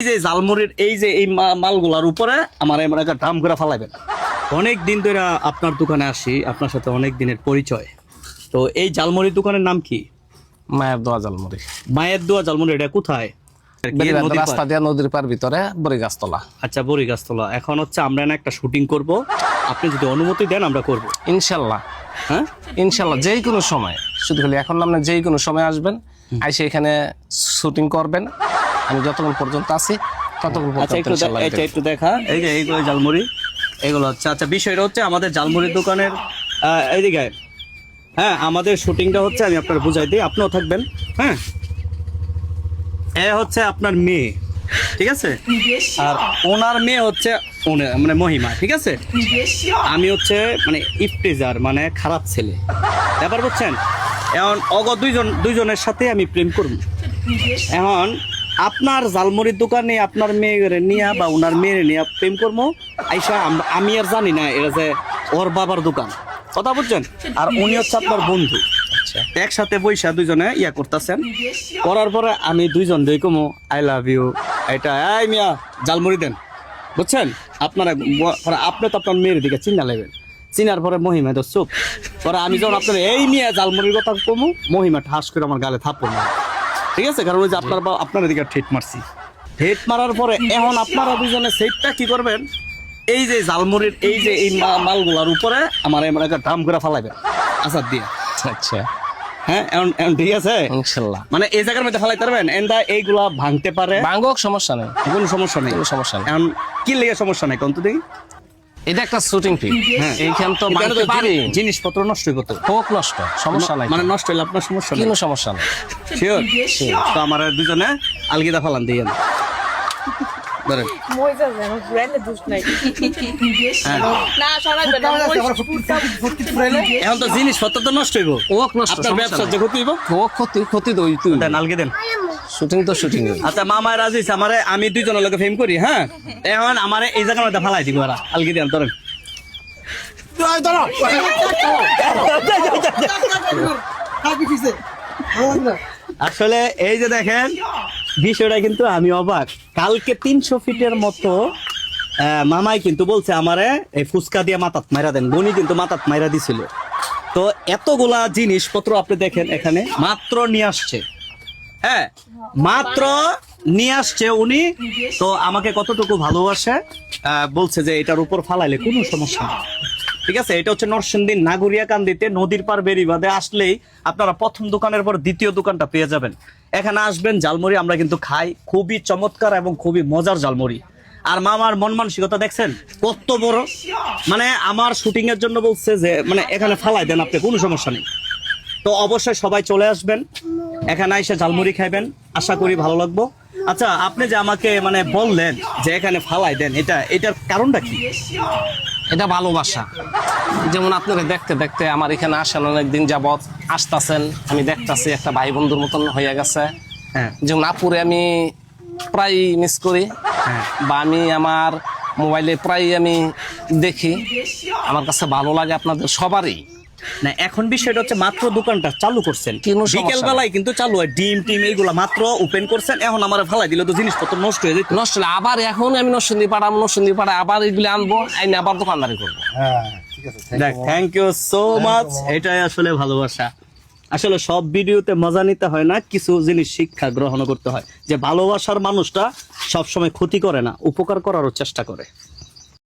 এই যে জালমুড়ির এই যে এই মালগুলার উপরে আমার এমন একটা দাম করে অনেক দিন ধরে আপনার দোকানে আসি আপনার সাথে অনেক দিনের পরিচয়। তো এই জালমুড়ির দোকানের নাম কি? মায়ের দোয়া জালমুড়ি মায়ের দোয়া জালমুড়ি এটা কোথায়? বেরিবাদ রাস্তা দিয়ে নদীর পার ভিতরে বড়ি গাছতলা আচ্ছা বড়ি গাছতলা এখন হচ্ছে আমরা না একটা শুটিং করব। আপনি যদি অনুমতি দেন আমরা করব। ইনশাল্লাহ। হ্যাঁ? ইনশাল্লাহ যে কোনো সময়। শুধু খালি এখন নাম না যে কোনো সময় আসবেন আইসে এখানে শুটিং করবেন। আমি যতক্ষণ পর্যন্ত আছি ততক্ষণ আচ্ছা পর্যন্ত একটু আচ্ছা একটু দেখা। এই যে এইগুলো জালমুড়ি এগুলো হচ্ছে আচ্ছা বিষয়টা হচ্ছে আমাদের জালমুড়ির দোকানের এইদিকে। হ্যাঁ আমাদের শুটিংটা হচ্ছে আমি আপনার বুঝাই দিই আপনিও থাকবেন হ্যাঁ? এ হচ্ছে আপনার মেয়ে ঠিক আছে? আর ওনার মেয়ে হচ্ছে মানে মহিমা ঠিক আছে? আমি হচ্ছে মানে ইফটিজার মানে খারাপ ছেলে। ব্যাপার বুঝছেন? এখন অগ দুইজন দুইজনের সাথে আমি প্রেম করব। এখন আপনার জালমুড়ির দোকানে আপনার মেয়ের নিয়ে বা ওনার মেয়ের নিয়ে প্রেম করব আইসা আমি আর জানি না এটা যে ওর বাবার দোকান। কথা বুঝছেন? আর উনি হচ্ছে আপনার বন্ধু। আচ্ছা। একসাথে বৈশা দুইজনে ইয়া করতেছেন। করার পরে আমি দুইজন দুই কমো আই লাভ ইউ। এটা এই মিয়া জালমুড়ি দেন। বুঝছেন? আপনারা আপনি তো আপনার মেয়ের দিকে চিন্তা লাগবেন। চিনার পরে মহিমা তো চুপ। পরে আমি যখন আপনার এই মিয়া জালমুড়ির কথা কমু মহিমা ঠাস করে আমার গালে থাপ্পড় মারে। ঠিক আছে? কারণ ওই যে আপনার বা- আপনার দিকে ঠেট মারছি। ঠেট মারার পরে এখন আপনারা দুজনে সেটটা কি করবেন? এই যে জালমুড়ির এই যে এই মালগুলার উপরে আমার এমন একটা দাম করে ফেলাইবেন। আচার দিয়ে। আচ্ছা। হ্যাঁ এখন ঠিক আছে? ইনশাল্লাহ। মানে এই জায়গার মধ্যে ফেলাইতে পারবেন? এন্দা এইগুলা ভাঙতে পারে। সমস্যা নেই। কোনো সমস্যা নেই। কোনো সমস্যা নেই। এখন কি লেগে সমস্যা নেই? কোন তো দেখি। এটা একটা শুটিং ফিল্ম হ্যাঁ। এইখান তো পারি। জিনিসপত্র নষ্ট হইব তো হোক নষ্ট সমস্যা নাই। মানে নষ্ট হইলে আপনার সমস্যা নেই। কোনো সমস্যা নেই। শিওর তো আমার দুজনে আলগিদা ফালান দিয়ে ধরেন। এখন তো জিনিসপত্র তো নষ্ট হইব নষ্ট আপনার ব্যবসার যে ক্ষতি হইব হোক ক্ষতি ক্ষতি তো তুই। দেন আলগে দেন। শুটিং তো শুটিং। আচ্ছা মামা রাজিস আমারে আমি দুইজনের লোকে ফেম করি হ্যাঁ? এখন আমারে এই জায়গার মধ্যে ফালাই দিব ওরা আলগে দেন ধরেন। আসলে এই যে দেখেন, বিষয়টা কিন্তু আমি অবাক। কালকে তিনশো ফিটের মতো মামাই কিন্তু বলছে আমারে, এই ফুচকা দিয়ে মাথাত মাইরা দেন, বনি কিন্তু মাথাত মাইরা দিছিল। তো এতগুলা জিনিসপত্র আপনি দেখেন এখানে, মাত্র নিয়ে আসছে। হ্যাঁ মাত্র নিয়ে আসছে উনি। তো আমাকে কতটুকু ভালোবাসে বলছে যে এটার উপর ফালাইলে কোনো সমস্যা নেই। ঠিক আছে, এটা হচ্ছে নরসিংদী নাগুরিয়া কান্দিতে নদীর পার বেরিবাদে আসলেই আপনারা প্রথম দোকানের পর দ্বিতীয় দোকানটা পেয়ে যাবেন। এখানে আসবেন জালমুড়ি আমরা কিন্তু খাই। খুবই চমৎকার এবং খুবই মজার জালমুড়ি আর মামার মন মানসিকতা দেখছেন? কত বড়। মানে আমার শুটিং এর জন্য বলছে যে মানে এখানে ফালাই দেন আপনি, কোনো সমস্যা নেই। তো অবশ্যই সবাই চলে আসবেন। এখানে এসে ঝালমুড়ি খাইবেন আশা করি ভালো লাগবো। আচ্ছা আপনি যে আমাকে মানে বললেন যে এখানে ফালাই দেন এটা এটার কারণটা কি? এটা ভালোবাসা। যেমন আপনাকে দেখতে দেখতে আমার এখানে আসেন অনেকদিন যাবৎ আসতেছেন আমি দেখতাছি একটা ভাই বন্ধুর মতন হয়ে গেছে। হ্যাঁ। যেমন আপুরে আমি প্রায় মিস করি হ্যাঁ। বা আমি আমার মোবাইলে প্রায় আমি দেখি। আমার কাছে ভালো লাগে আপনাদের সবারই। না এখন বিষয়টা হচ্ছে মাত্র দোকানটা চালু করছেন। বিকেল বেলায় কিন্তু চালু হয় ডিম টিম এইগুলা মাত্র ওপেন করছেন এখন আমার ফালাই দিলে তো জিনিসপত্র নষ্ট হয়ে যেত নষ্ট হলে আবার এখন আমি নরসিংদী পাড়া নরসিংদী পাড়া আবার এগুলি আনব আইনে আবার দোকানদারি করব। দেখ থ্যাংক ইউ সো মাচ এটাই আসলে ভালোবাসা। আসলে সব ভিডিওতে মজা নিতে হয় না কিছু জিনিস শিক্ষা গ্রহণ করতে হয়। যে ভালোবাসার মানুষটা সবসময় ক্ষতি করে না উপকার করারও চেষ্টা করে।